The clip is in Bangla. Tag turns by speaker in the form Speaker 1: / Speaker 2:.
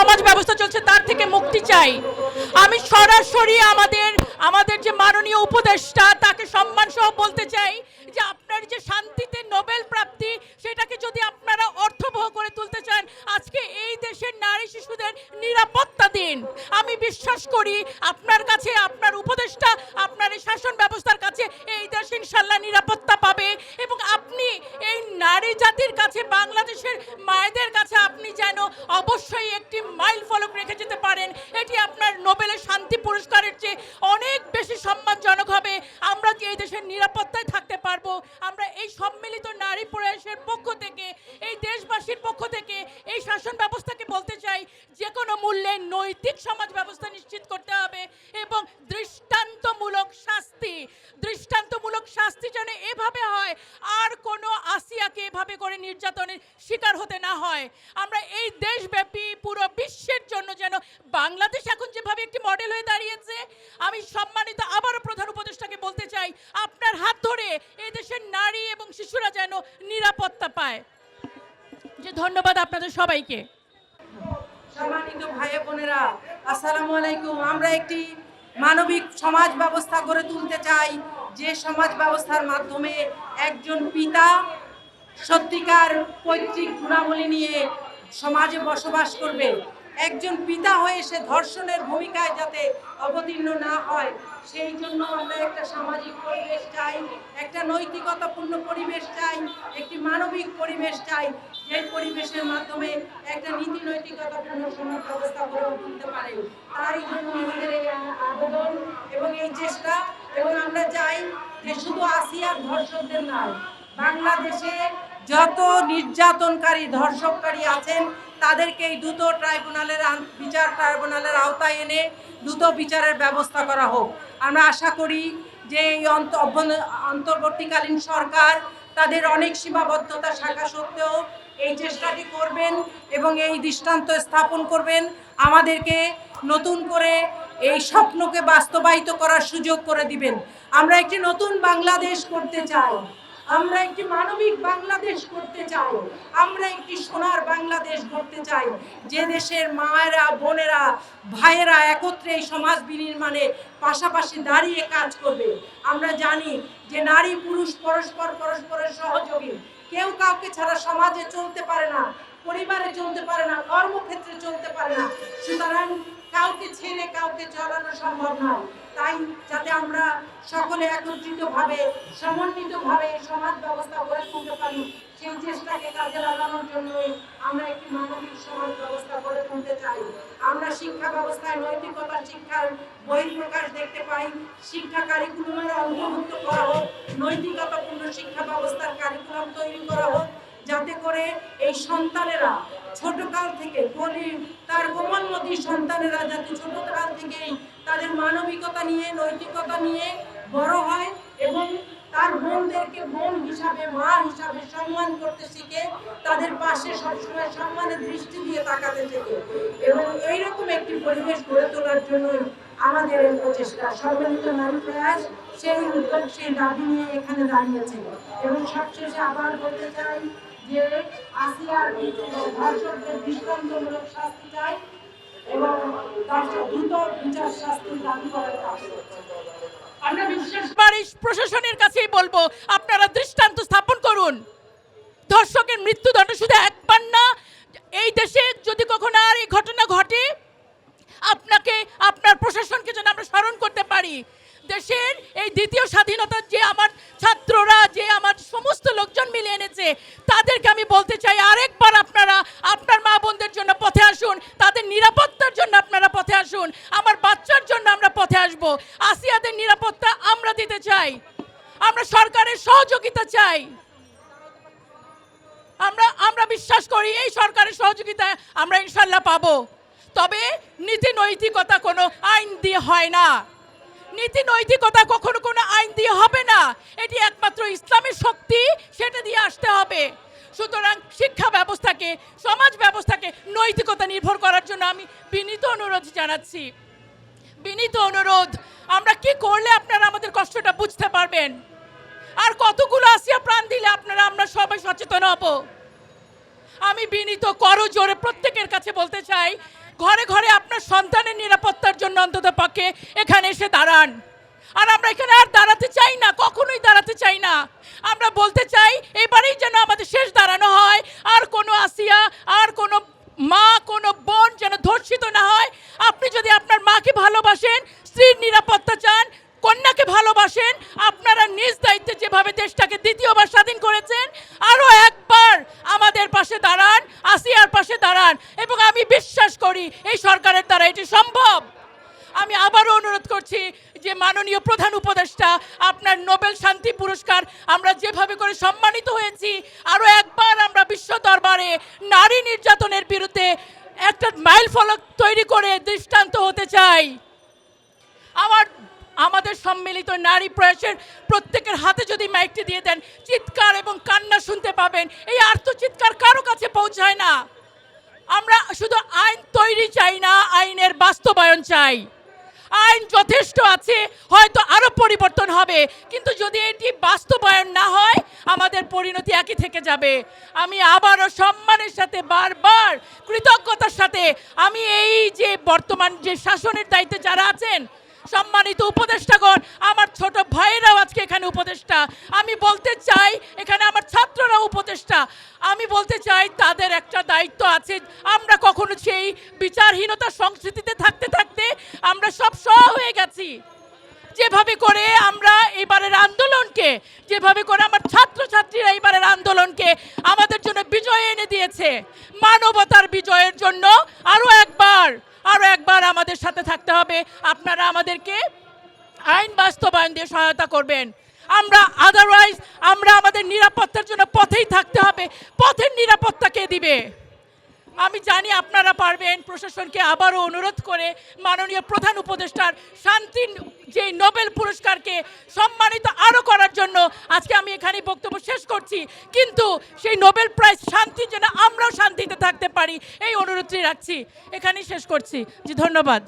Speaker 1: সমাজ ব্যবস্থা চলছে, তার থেকে মুক্তি চাই। আমি সরাসরি আমাদের আমাদের যে মাননীয় উপদেষ্টা, তাকে সম্মান সহ বলতে চাই যে আপনার যে শান্তিতে নোবেল প্রাপ্তি, সেটাকে যদি আপনারা অর্থবহ করে তুলতে চান, আজকে এই দেশের নারী শিশুদের নিরাপত্তা দিন। আমি বিশ্বাস করি আপনার কাছে, আপনার উপদেষ্টা, আপনার এই শাসন ব্যবস্থার কাছে এই দেশ ইনশাল্লাহ নিরাপত্তা পাবে এবং আপনি এই নারী জাতির কাছে, বাংলাদেশের মায়েদের কাছে আপনি যেন অবশ্যই একটি মাইল ফলক রেখে যেতে পারেন। এটি আপনার নোবেলের শান্তি পুরস্কারের চেয়ে অনেক বেশি সম্মানজনক হবে। আমরা যে এই দেশের নিরাপত্তায় থাকতে পারব? আমরা এই সম্মিলিত নারী প্রয়াসের পক্ষ থেকে, এই দেশবাসীর পক্ষ থেকে, এই শাসন ব্যবস্থাকে যে কোনো মূল্যে নৈতিক সমাজ ব্যবস্থা নিশ্চিত করতে হবে এবং দৃষ্টান্তমূলক শাস্তি দৃষ্টান্তমূলক শাস্তি যেন এভাবে হয়, আর কোনো আসিয়াকে এভাবে করে নির্যাতনের শিকার হতে না হয়। আমরা এই দেশব্যাপী পুরো বিশ্বের জন্য যেন বাংলাদেশ এখন যেভাবে একটি মডেল হয়ে দাঁড়িয়েছে, আমি সম্মানিত আবারও প্রধান উপদেষ্টাকে বলতে চাই, আপনার হাত ধরে এই দেশের নারী এবং শিশুরা যেন নিরাপত্তা পায়। যে ধন্যবাদ আপনাদের সবাইকে।
Speaker 2: সম্মানিত ভাই বোনেরা, আসসালামু আলাইকুম। আমরা একটি মানবিক সমাজ ব্যবস্থা গড়ে তুলতে চাই। যে সমাজ ব্যবস্থার মাধ্যমে একজন পিতা সত্যিকার পৈতৃক গুণাবলী নিয়ে সমাজে বসবাস করবে। একজন পিতা হয়ে সে ধর্ষণের ভূমিকায় যাতে অবতীর্ণ না হয়, সেই জন্য আমরা একটা সামাজিক পরিবেশ চাই, একটা নৈতিকতাপূর্ণ পরিবেশ চাই, একটি মানবিক পরিবেশ চাই যে পরিবেশের মাধ্যমে একটা নীতি নৈতিকতাপূর্ণ সমাজ ব্যবস্থা গড়ে তুলতে পারে। তারই জন্য আমাদের এই আবেদন এবং এই চেষ্টা, এবং আমরা চাই যে শুধু আসিয়ার ধর্ষকদের নয়, বাংলাদেশে যত নির্যাতনকারী, ধর্ষককারী আছেন তাদেরকে এই দ্রুত ট্রাইব্যুনালের বিচার ট্রাইব্যুনালের আওতায় এনে দ্রুত বিচারের ব্যবস্থা করা হোক। আমরা আশা করি যে এই অন্তর্বর্তীকালীন সরকার তাদের অনেক সীমাবদ্ধতা শাখা সত্ত্বেও এই চেষ্টাটি করবেন এবং এই দৃষ্টান্ত স্থাপন করবেন। আমাদেরকে নতুন করে এই স্বপ্নকে বাস্তবায়িত করার সুযোগ করে দিবেন। আমরা একটি নতুন বাংলাদেশ করতে চাই। আমরা একটি মানবিক বাংলাদেশ করতে চাই। আমরা একটি সোনার বাংলাদেশ করতে চাই। যে দেশের মায়েরা, বোনেরা, ভাইয়েরা একত্রে এই সমাজ বিনির্মাণে পাশাপাশি দাঁড়িয়ে কাজ করবে। আমরা জানি যে নারী, পুরুষ পরস্পর পরস্পরের সহযোগী। কেউ কাউকে ছাড়া সমাজে চলতে পারে না, পরিবারে চলতে পারে না, কর্মক্ষেত্রে চলতে পারে না। সুতরাং কাউকে ছেড়ে কাউকে চলানো সম্ভব নয় তাই যাতে আমরা সকলে একত্রিতভাবে, সমন্বিতভাবে সমাজ ব্যবস্থা গড়ে তুলতে পারি, সেই চেষ্টাকে কাজে লাগানোর জন্য আমরা একটি মানবিক সমাজ ব্যবস্থা গড়ে তুলতে চাই। আমরা শিক্ষা ব্যবস্থায় নৈতিকতা শিক্ষার বহিঃপ্রকাশ দেখতে পাই। শিক্ষা কারিকুলামের অন্তর্ভুক্ত করা হোক, নৈতিকতাপূর্ণ শিক্ষা ব্যবস্থার কারিকুলাম তৈরি করা হোক, যাতে করে এই সন্তানেরা ছোটকাল থেকে গলি তার কোমলমতি সন্তানেরা যাতে ছোটকাল থেকেই তাদের মানবিকতা নিয়ে, নৈতিকতা নিয়ে বড় হয় এবং তার বোনদেরকে বোন হিসাবে, মা হিসাবে সম্মান করতে শিখে। তাদের পাশে সবসময় সম্মানের দৃষ্টি দিয়ে তাকাতে শেখে এবং এইরকম একটি পরিবেশ গড়ে তোলার জন্য আমাদের এই প্রচেষ্টা। সম্মিলিত নারী প্রয়াস, সেই উদ্যোগ, সেই দাবি নিয়ে এখানে দাঁড়িয়েছে। এবং সবশেষে আবার বলতে চাই যে আসিয়ার ধর্ষকদের দৃষ্টান্তমূলক শাস্তি চাই এবং তার দ্রুত বিচার শাস্তির দাবি করার কাজ
Speaker 1: আমরা বিশ্বাস প্রশাসনের কাছেই বলব, আপনারা দৃষ্টান্ত স্থাপন করুন। ধর্ষকের মৃত্যুদণ্ড শুধু একবার না এই দেশে যদি কখনো আর এই ঘটনা ঘটে আপনাকে আপনার প্রশাসনকে যেন আমরা স্মরণ করতে পারি। দেশের এই দ্বিতীয় স্বাধীনতার যে আমার ছাত্ররা, যে আমার সমস্ত লোকজন মিলে এনেছে, তাদেরকে আমি বলতে চাই, আরেকবার আপনারা, আপনার মা বোনদের জন্য পথে আসুন, তাদের নিরাপত্তার জন্য আপনারা পথে আসুন, আমার বাচ্চার জন্য আমরা পথে আসব। আসিয়াদের নিরাপত্তা আমরা দিতে চাই, আমরা সরকারের সহযোগিতা চাই। আমরা আমরা বিশ্বাস করি এই সরকারের সহযোগিতা আমরা ইনশাল্লাহ পাবো। তবে নীতি নৈতিকতা কোনো আইন দিয়ে হয় না। নীতি নৈতিকতা কখনো কোনো আইন দিয়ে হবে না। এটি একমাত্র ইসলামের শক্তি, সেটা দিয়ে আসতে হবে। সুতরাং শিক্ষা ব্যবস্থাকে, সমাজ ব্যবস্থাকে নৈতিকতা নির্ভর করার জন্য আমি বিনীত অনুরোধ জানাচ্ছি। বিনীত অনুরোধ, আমরা কি করলে আপনারা আমাদের কষ্টটা বুঝতে পারবেন? আর কতগুলো আসিয়া প্রাণ দিলে আপনারা আমরা সবাই সচেতন হব? আমি বিনীত করো জোরে প্রত্যেকের কাছে বলতে চাই ঘরে ঘরে আপনার সন্তানের নিরাপত্তার জন্য অন্তত পক্ষে এখানে এসে দাঁড়ান। আর আমরা এখানে আর দাঁড়াতে চাই না, কখনোই দাঁড়াতে চাই না। আমরা বলতে চাই, এবারেই যেন আমাদের শেষ দাঁড়ানো হয়, আর কোনো আসিয়া, আর কোনো মা, কোনো বোন যেন ধর্ষিত না হয়। আপনি যদি আপনার মাকে ভালোবাসেন, স্ত্রীর নিরাপত্তা চান, কন্যাকে ভালোবাসেন, আপনারা নিজ দায়িত্বে যেভাবে দেশটাকে দ্বিতীয়বার স্বাধীন করেছেন, আরও একবার আমাদের পাশে দাঁড়ান দাঁড়ান এবং আমি বিশ্বাস করি এই সরকারের দ্বারা এটি সম্ভব। আমি আবারও অনুরোধ করছি যে মাননীয় প্রধান উপদেষ্টা, আপনার নোবেল শান্তি পুরস্কার আমরা যেভাবে করে সম্মানিত হয়েছি আরও একবার আমরা বিশ্ব দরবারে নারী নির্যাতনের বিরুদ্ধে একটা মাইল ফলক তৈরি করে দৃষ্টান্ত হতে চাই। আমার, আমাদের সম্মিলিত নারী প্রয়াসের প্রত্যেকের হাতে যদি মাইকটি দিয়ে দেন, চিৎকার এবং কান্না শুনতে পাবেন। এই আর্থ চিৎকার কারও কাছে পৌঁছায় না। আমরা শুধু আইন তৈরি চাই না, আইনের বাস্তবায়ন চাই। আইন যথেষ্ট আছে, হয়তো আরও পরিবর্তন হবে, কিন্তু যদি এটি বাস্তবায়ন না হয়, আমাদের পরিণতি একই থেকে যাবে। আমি আবারও সম্মানের সাথে, বারবার কৃতজ্ঞতার সাথে, আমি এই যে বর্তমান যে শাসনের দায়িত্বে যারা আছেন, সম্মানিত উপদেষ্টাগণ, আমার ছোট ভাইয়েরাও আজকে এখানে উপদেষ্টা, আমি বলতে চাই উপদেষ্টা আমি বলতে চাই, তাদের একটা দায়িত্ব আছে। আমরা কখনো সেই বিচারহীনতা সংস্কৃতিতে থাকতে থাকতে আমরা সব সহ হয়ে গেছি। যেভাবে করে আমরা এবারের আন্দোলনকে, যেভাবে করে আমার ছাত্রছাত্রীরা এবারের আন্দোলনকে আমাদের জন্য বিজয় এনে দিয়েছে। মানবতার বিজয়ের জন্য আরও একবার আরও একবার আমাদের সাথে থাকতে হবে। আপনারা আমাদেরকে আইন বাস্তবায়ন দিয়ে সহায়তা করবেন। আমরা আদারওয়াইজ আমরা আমাদের নিরাপত্তার জন্য পথেই থাকতে হবে। পথের নিরাপত্তা কে দিবে? আমি জানি আপনারা পারবেন, প্রশাসনকে আবারও অনুরোধ করে মাননীয় প্রধান উপদেষ্টার শান্তি যে নোবেল পুরস্কারকে সম্মানিত আরও করার জন্য আজকে আমি এখানে বক্তব্য শেষ করছি। কিন্তু সেই নোবেল প্রাইজ শান্তির জন্য আমরাও শান্তিতে থাকতে পারি, এই অনুরোধটি রাখছি। এখানেই শেষ করছি। জি, ধন্যবাদ।